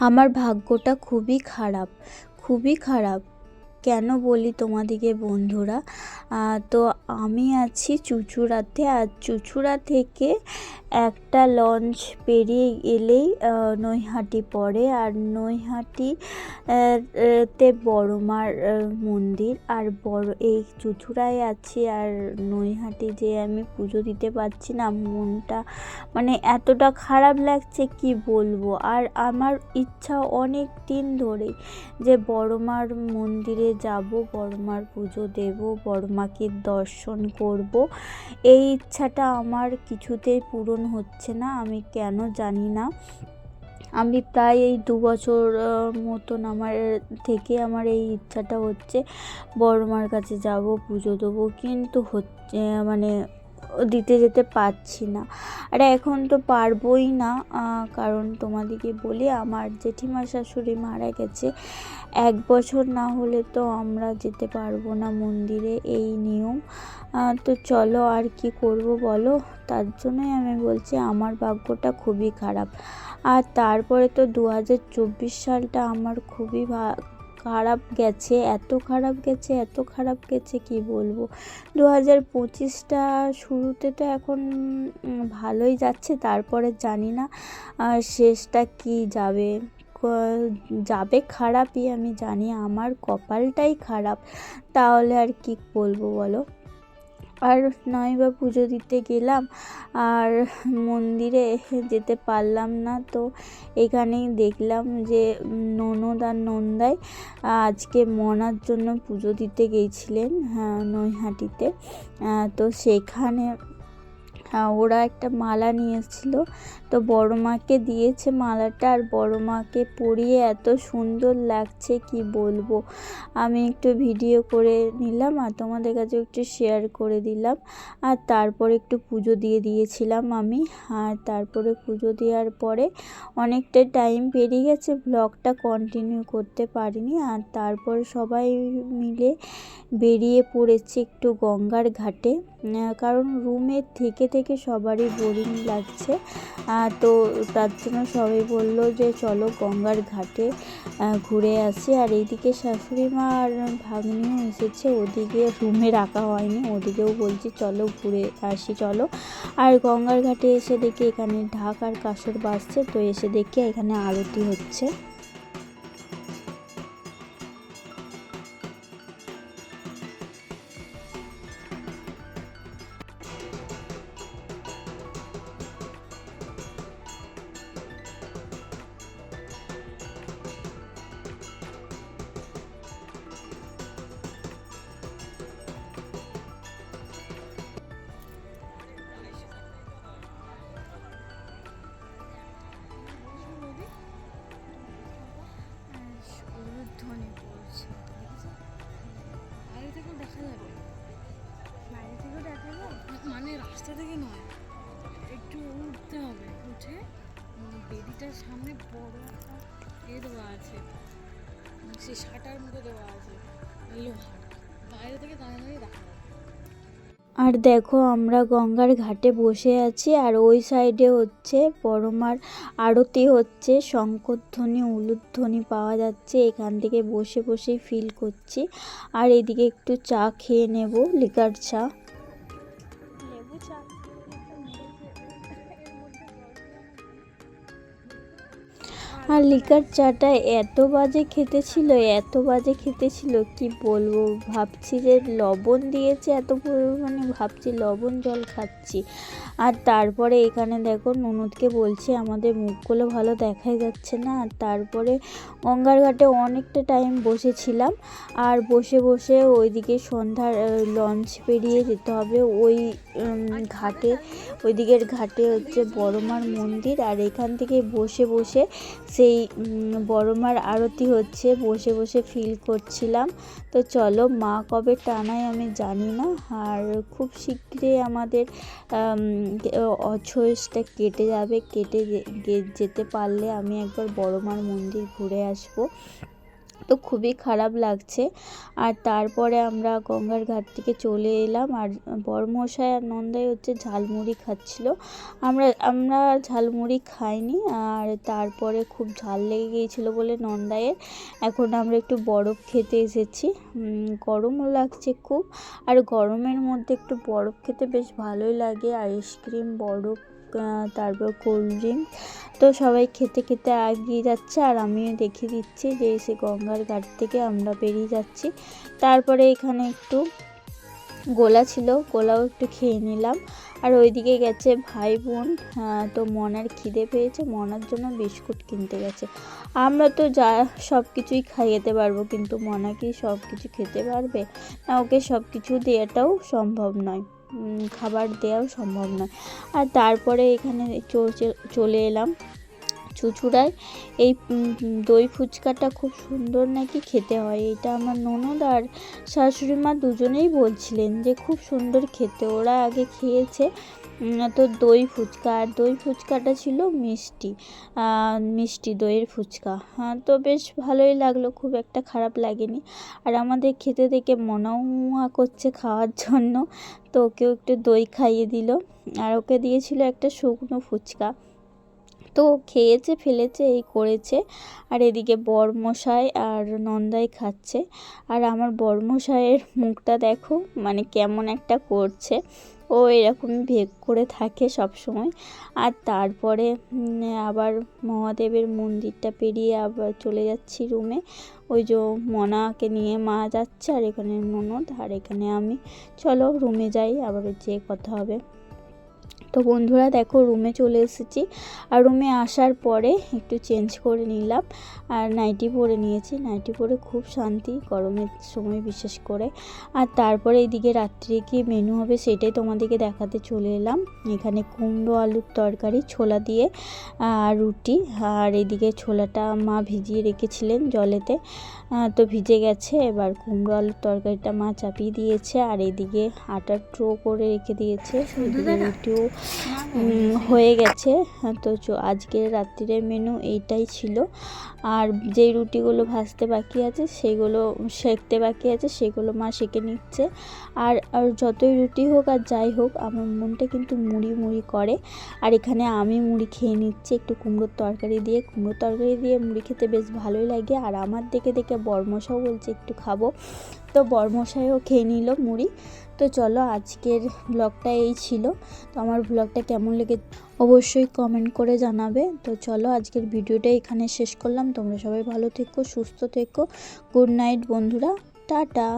আমার ভাগ্যটা খুবই খারাপ খুবই খারাপ। কেন বলি তোমাদিকে বন্ধুরা? তো আমি আছি চুচুড়াতে আর চুচুড়া থেকে একটা লঞ্চ পেরিয়ে আহ, নৈহাটি পড়ে। আর নৈহাটি তে বড়মার মন্দির। আর বড় এই চুচুড়ায় আছি আর নৈহাটি যে আমি পুজো দিতে পারছি না মনটা মানে এতটা খারাপ লাগছে কি বলব? আর আমার ইচ্ছা অনেক দিন ধরেই যে বড়মার মন্দিরে যাব বড়মার পুজো দেব বড়মাকে দর্শন করব। এই ইচ্ছাটা আমার কিছুতেই পূরণ হচ্ছে না, আমি কেন জানি না। আমি প্রায় এই দু বছর মতন আমার থেকে আমার এই ইচ্ছাটা হচ্ছে বড়মার কাছে যাব, পুজো দেবো। কিন্তু হচ্ছে মানে দিতে যেতে পারছি না। আর এখন তো পারবোই না কারণ তোমাদেরকে বলি, আমার জেঠিমা শাশুড়ি মারা গেছে। এক বছর না হলে তো আমরা যেতে পারব না মন্দিরে, এই নিয়ম। তো চলো আর কি করব বলো? তার জন্যই আমি বলছি, আমার ভাগ্যটা খুবই খারাপ। আর তারপরে তো দু হাজার চব্বিশ সালটা আমার খুবই খারাপ গেছে, এত খারাপ গেছে, এত খারাপ গেছে, কি বলব? দু হাজার পঁচিশটা শুরুতে তো এখন ভালোই যাচ্ছে, তারপরে জানি না শেষটা কি যাবে? যাবে খারাপই আমি জানি, আমার কপালটাই খারাপ, তাহলে আর কি বলব বলো? আর নয় বা পুজো দিতে গেলাম আর মন্দিরে যেতে পারলাম না। তো এখানেই দেখলাম যে ননদ আর নন্দাই আজকে মনার জন্য পুজো দিতে গেছিলেন হ্যাঁ নৈহাটিতে। তো সেখানে ওরা একটা মালা নিয়েছিল তো বড় মাকে দিয়েছে মালাটা আর বড় মাকে পরিয়ে এত সুন্দর লাগছে, কি বলব? আমি একটু ভিডিও করে নিলাম আর তোমাদের কাছে একটু শেয়ার করে দিলাম। আর তারপরে একটু পুজো দিয়ে দিয়েছিলাম আমি। আর তারপরে পুজো দেওয়ার পরে অনেকটা টাইম পেরিয়ে গেছে ব্লগটা কন্টিনিউ করতে পারিনি। আর তারপরে সবাই মিলে বেরিয়ে পড়েছি একটু গঙ্গার ঘাটে। কারণ রুমে থেকে থেকে সবারই বোরিং লাগছে। তো তার জন্য সবাই বলল যে চলো গঙ্গার ঘাটে ঘুরে আসি। আর এইদিকে শাশুড়ি মা আর ভাগ্নিও এসেছে, ওদিকে রুমে রাখা হয়নি। ওদিকেও বলছি চলো ঘুরে আসি, চলো। আর গঙ্গার ঘাটে এসে দেখি এখানে ঢাক আর কাসর বাজছে, তো এসে দেখি এখানে আরতি হচ্ছে। সামনে বড় একটা এ দেওয়া আছে। সে শাটার মতো দেওয়া আছে। লোহার। বাইরে থেকে দাঁড়িয়ে দেখা আর দেখো, আমরা গঙ্গার ঘাটে বসে আছি, আর ওই সাইডে হচ্ছে বড়মার আরতি হচ্ছে, শঙ্করধ্বনি, উলুধ্বনি পাওয়া যাচ্ছে, এখান থেকে বসে বসেই ফিল করছি। আর এদিকে একটু চা খেয়ে নেব, লিকার চা। আর লিকার চাটা এত বাজে খেতে ছিল এত বাজে খেতে ছিল কি বলব? ভাবছি যে লবণ দিয়েছে এত পরিমাণে, ভাবছি লবণ জল খাচ্ছি। আর তারপরে এখানে দেখো ননদকে বলছি আমাদের মুখগুলো ভালো দেখাই যাচ্ছে না। আর তারপরে গঙ্গার ঘাটে অনেকটা টাইম বসেছিলাম। আর বসে বসে ওইদিকে সন্ধ্যার লঞ্চ পেরিয়ে যেতে হবে। ওই ঘাটে ওইদিকের ঘাটে হচ্ছে বড়মার মন্দির। আর এখান থেকে বসে বসে সেই বড়মার আরতি হচ্ছে। বসে বসে ফিল করছিলাম। তো চলো মা কবে টানায় আমি জানি না। আর খুব শীঘ্রই আমাদের আম, অছয়েসটা কেটে যাবে কেটে যেতে পারলে আমি একবার বড়মার মন্দির ঘুরে আসব। তো খুবই খারাপ লাগছে। আর তারপরে আমরা গঙ্গার ঘাট থেকে চলে এলাম আর বড়মশাই আর নন্দাই হচ্ছে ঝালমুড়ি খাচ্ছিল। আমরা আমরা ঝালমুড়ি খাইনি আর তারপরে খুব ঝাল লেগে গিয়েছিল বলে নন্দাইয়ের। এখন আমরা একটু বরফ খেতে এসেছি। গরমও লাগছে খুব। আর গরমের মধ্যে একটু বরফ খেতে বেশ ভালোই লাগে। আইসক্রিম, বরফ তারপর কোল্ড ড্রিঙ্ক তো সবাই খেতে খেতে এগিয়ে যাচ্ছে আর আমিও দেখে দিচ্ছি যে সে গঙ্গার ঘাট থেকে আমরা বেরিয়ে যাচ্ছি। তারপরে এখানে একটু গোলা ছিল, গোলাও একটু খেয়ে নিলাম। আর ওইদিকে গেছে ভাই বোন তো মনার খিদে পেয়েছে, মনার জন্য বিস্কুট কিনতে গেছে। আমরা তো যা সব কিছুই খাইয়েতে পারব, কিন্তু মনা কি সব কিছু খেতে পারবে? না, ওকে সব কিছু দেওয়াটাও সম্ভব নয়। খাবার দেওয়াও সম্ভব নয়। আর তারপরে এখানে চলে এলাম চুচুড়ায়। এই দই ফুচকাটা খুব সুন্দর নাকি খেতে হয়, এটা আমার ননদ আর শাশুড়ি মা দুজনেই বলছিলেন যে খুব সুন্দর খেতে, ওরা আগে খেয়েছে। তো দই ফুচকা। আর দই ফুচকাটা ছিল মিষ্টি। মিষ্টি দইয়ের ফুচকা। হ্যাঁ তো বেশ ভালোই লাগল, খুব একটা খারাপ লাগেনি। আর আমাদের খেতে দেখে মনাও মুয়া করছে খাওয়ার জন্য। তো ওকেও একটু দই খাইয়ে দিল। আর ওকে দিয়েছিল একটা শুকনো ফুচকা। তো খেয়েছে, ফেলেছে, এই করেছে। আর এদিকে বরমশাই আর নন্দাই খাচ্ছে। আর আমার বরমশাইয়ের মুখটা দেখো মানে কেমন একটা করছে। ও এরকম ভেগ করে থাকে সব সময় আর তারপরে আবার মহাদেবের মন্দিরটা পেরিয়ে আবার চলে যাচ্ছি রুমে। ওই যে মনাকে নিয়ে মা যাচ্ছে আর এখানে ননদ। আর এখানে আমি। চলো রুমে যাই, আবার যে কথা হবে। তো বন্ধুরা দেখো রুমে চলে এসেছি। আর রুমে আসার পরে একটু চেঞ্জ করে নিলাম। আর নাইটি পরে নিয়েছি। নাইটি পরে খুব শান্তি গরমের সময় বিশেষ করে। আর তারপরে এইদিকে রাত্রে কি মেনু হবে সেটাই তোমাদেরকে দেখাতে চলে এলাম। এখানে কুমড়ো আলুর তরকারি ছোলা দিয়ে আর রুটি। আর এদিকে ছোলাটা মা ভিজিয়ে রেখেছিলেন জলেতে। তো ভিজে গেছে। এবার কুমড়ো আলুর তরকারিটা মা চাপিয়ে দিয়েছে। আর এদিকে আটার ট্রো করে রেখে দিয়েছে। এদিকে রুটিও হয়ে গেছে। হ্যাঁ, তো আজকের রাত্রিরের মেনু এইটাই ছিল। আর যেই রুটিগুলো ভাজতে বাকি আছে সেগুলো সেঁকতে বাকি আছে সেগুলো মা সেঁকে নিচ্ছে। আর আর যতই রুটি হোক আর যাই হোক আমার মনটা কিন্তু মুড়ি মুড়ি করে। আর এখানে আমি মুড়ি খেয়ে নিচ্ছি একটু কুমড়োর তরকারি দিয়ে। কুমড়োর তরকারি দিয়ে মুড়ি খেতে বেশ ভালোই লাগে। আর আমার দেখে দেখে বরমশাও বলছে একটু খাব। তো বরমশাইও খেয়ে নিল মুড়ি। তো চলো, আজকের ব্লগটা এই ছিল। তো আমার ব্লগটা কেমন লেগে, অবশ্যই কমেন্ট করে জানাবে। তো চলো, আজকের ভিডিওটা এখানে শেষ করলাম। তোমরা সবাই ভালো থেকো, সুস্থ থেকো। গুড নাইট বন্ধুরা। টাটা।